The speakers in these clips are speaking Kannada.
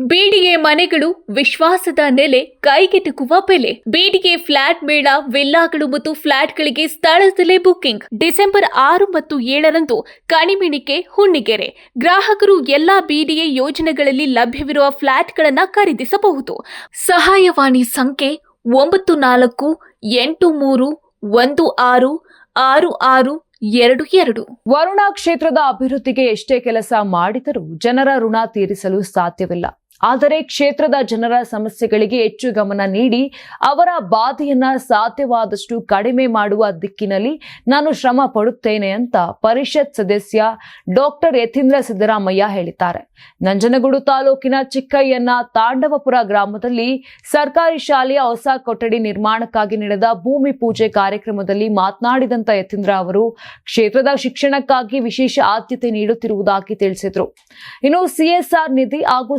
ಬಿಡಿಎ ಮನೆಗಳು ವಿಶ್ವಾಸದ ನೆಲೆ ಕೈಗೆಟುಕುವ ಬೆಲೆ. ಬೇಡಿಗೆ ಫ್ಲಾಟ್ ಮೇಳ, ವಿಲ್ಲಾಗಳು ಮತ್ತು ಫ್ಲಾಟ್ಗಳಿಗೆ ಸ್ಥಳದಲ್ಲೇ ಬುಕ್ಕಿಂಗ್ ಡಿಸೆಂಬರ್ ಆರು ಮತ್ತು ಏಳರಂದು ಕಣಿಮಿಣಿಕೆ, ಹುಣ್ಣಿಗೆರೆ. ಗ್ರಾಹಕರು ಎಲ್ಲಾ ಬಿಡಿಎ ಯೋಜನೆಗಳಲ್ಲಿ ಲಭ್ಯವಿರುವ ಫ್ಲಾಟ್ಗಳನ್ನು ಖರೀದಿಸಬಹುದು. ಸಹಾಯವಾಣಿ ಸಂಖ್ಯೆ ಒಂಬತ್ತು ನಾಲ್ಕು, ಎಂಟು ಮೂರು, ಒಂದು ಆರು ಆರು ಆರು, ಎರಡು ಎರಡು. ವರುಣಾ ಕ್ಷೇತ್ರದ ಅಭಿವೃದ್ಧಿಗೆ ಎಷ್ಟೇ ಕೆಲಸ ಮಾಡಿದರೂ ಜನರ ಋಣ ತೀರಿಸಲು ಸಾಧ್ಯವಿಲ್ಲ. ಆದರೆ ಕ್ಷೇತ್ರದ ಜನರ ಸಮಸ್ಯೆಗಳಿಗೆ ಹೆಚ್ಚು ಗಮನ ನೀಡಿ ಅವರ ಬಾಧೆಯನ್ನ ಸಾಧ್ಯವಾದಷ್ಟು ಕಡಿಮೆ ಮಾಡುವ ದಿಕ್ಕಿನಲ್ಲಿ ನಾನು ಶ್ರಮ ಪಡುತ್ತೇನೆ ಅಂತ ಪರಿಷತ್ ಸದಸ್ಯ ಡಾಕ್ಟರ್ ಯತೀಂದ್ರ ಸಿದ್ದರಾಮಯ್ಯ ಹೇಳಿದ್ದಾರೆ. ನಂಜನಗೂಡು ತಾಲೂಕಿನ ಚಿಕ್ಕಯ್ಯನ ತಾಂಡವಪುರ ಗ್ರಾಮದಲ್ಲಿ ಸರ್ಕಾರಿ ಶಾಲೆಯ ಹೊಸ ಕೊಠಡಿ ನಿರ್ಮಾಣಕ್ಕಾಗಿ ನಡೆದ ಭೂಮಿ ಪೂಜೆ ಕಾರ್ಯಕ್ರಮದಲ್ಲಿ ಮಾತನಾಡಿದಂತ ಯತೀಂದ್ರ ಅವರು, ಕ್ಷೇತ್ರದ ಶಿಕ್ಷಣಕ್ಕಾಗಿ ವಿಶೇಷ ಆದ್ಯತೆ ನೀಡುತ್ತಿರುವುದಾಗಿ ತಿಳಿಸಿದರು. ಇನ್ನು ಸಿಎಸ್ಆರ್ ನಿಧಿ ಹಾಗೂ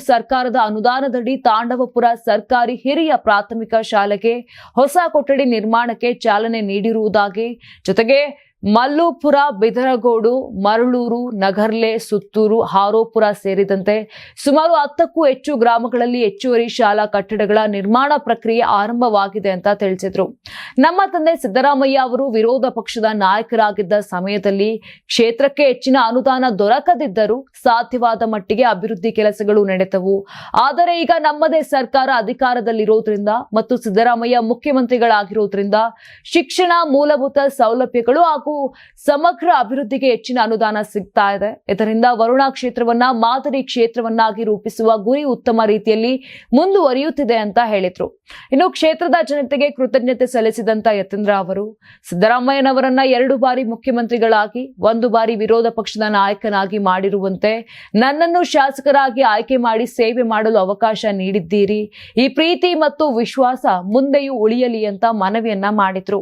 ಸರ್ಕಾರದ ಅನುದಾನದಡಿ ತಾಂಡವಪುರ ಸರ್ಕಾರಿ ಹಿರಿಯ ಪ್ರಾಥಮಿಕ ಶಾಲೆಗೆ ಹೊಸ ಕೊಠಡಿ ನಿರ್ಮಾಣಕ್ಕೆ ಚಾಲನೆ ನೀಡಿರುವುದಾಗಿ ಜೊತೆಗೆ ಮಲ್ಲುಪುರ, ಬಿದರಗೋಡು, ಮರಳೂರು, ನಗರ್ಲೆ, ಸುತ್ತೂರು, ಹಾರೋಪುರ ಸೇರಿದಂತೆ ಸುಮಾರು ಹತ್ತಕ್ಕೂ ಹೆಚ್ಚು ಗ್ರಾಮಗಳಲ್ಲಿ ಹೆಚ್ಚುವರಿ ಶಾಲಾ ಕಟ್ಟಡಗಳ ನಿರ್ಮಾಣ ಪ್ರಕ್ರಿಯೆ ಆರಂಭವಾಗಿದೆ ಅಂತ ತಿಳಿಸಿದ್ರು. ನಮ್ಮ ತಂದೆ ಸಿದ್ದರಾಮಯ್ಯ ಅವರು ವಿರೋಧ ಪಕ್ಷದ ನಾಯಕರಾಗಿದ್ದ ಸಮಯದಲ್ಲಿ ಕ್ಷೇತ್ರಕ್ಕೆ ಹೆಚ್ಚಿನ ಅನುದಾನ ದೊರಕದಿದ್ದರೂ ಸಾಧ್ಯವಾದ ಮಟ್ಟಿಗೆ ಅಭಿವೃದ್ಧಿ ಕೆಲಸಗಳು ನಡೆದವು. ಆದರೆ ಈಗ ನಮ್ಮದೇ ಸರ್ಕಾರ ಅಧಿಕಾರದಲ್ಲಿರೋದ್ರಿಂದ ಮತ್ತು ಸಿದ್ದರಾಮಯ್ಯ ಮುಖ್ಯಮಂತ್ರಿಗಳಾಗಿರೋದ್ರಿಂದ ಶಿಕ್ಷಣ ಮೂಲಭೂತ ಸೌಲಭ್ಯಗಳು ಹಾಗೂ ಸಮಗ್ರ ಅಭಿವೃದ್ಧಿಗೆ ಹೆಚ್ಚಿನ ಅನುದಾನ ಸಿಗ್ತಾ ಇದೆ. ಇದರಿಂದ ವರುಣಾ ಕ್ಷೇತ್ರವನ್ನ ಮಾದರಿ ಕ್ಷೇತ್ರವನ್ನಾಗಿ ರೂಪಿಸುವ ಗುರಿ ಉತ್ತಮ ರೀತಿಯಲ್ಲಿ ಮುಂದುವರಿಯುತ್ತಿದೆ ಅಂತ ಹೇಳಿದ್ರು. ಇನ್ನು ಕ್ಷೇತ್ರದ ಜನತೆಗೆ ಕೃತಜ್ಞತೆ ಸಲ್ಲಿಸಿದಂತ ಯತೀಂದ್ರ ಅವರು, ಸಿದ್ದರಾಮಯ್ಯನವರನ್ನ ಎರಡು ಬಾರಿ ಮುಖ್ಯಮಂತ್ರಿಗಳಾಗಿ, ಒಂದು ಬಾರಿ ವಿರೋಧ ಪಕ್ಷದ ನಾಯಕನಾಗಿ ಮಾಡಿರುವಂತೆ ನನ್ನನ್ನು ಶಾಸಕರಾಗಿ ಆಯ್ಕೆ ಮಾಡಿ ಸೇವೆ ಮಾಡಲು ಅವಕಾಶ ನೀಡಿದ್ದೀರಿ. ಈ ಪ್ರೀತಿ ಮತ್ತು ವಿಶ್ವಾಸ ಮುಂದೆಯೂ ಉಳಿಯಲಿ ಅಂತ ಮನವಿಯನ್ನ ಮಾಡಿದ್ರು.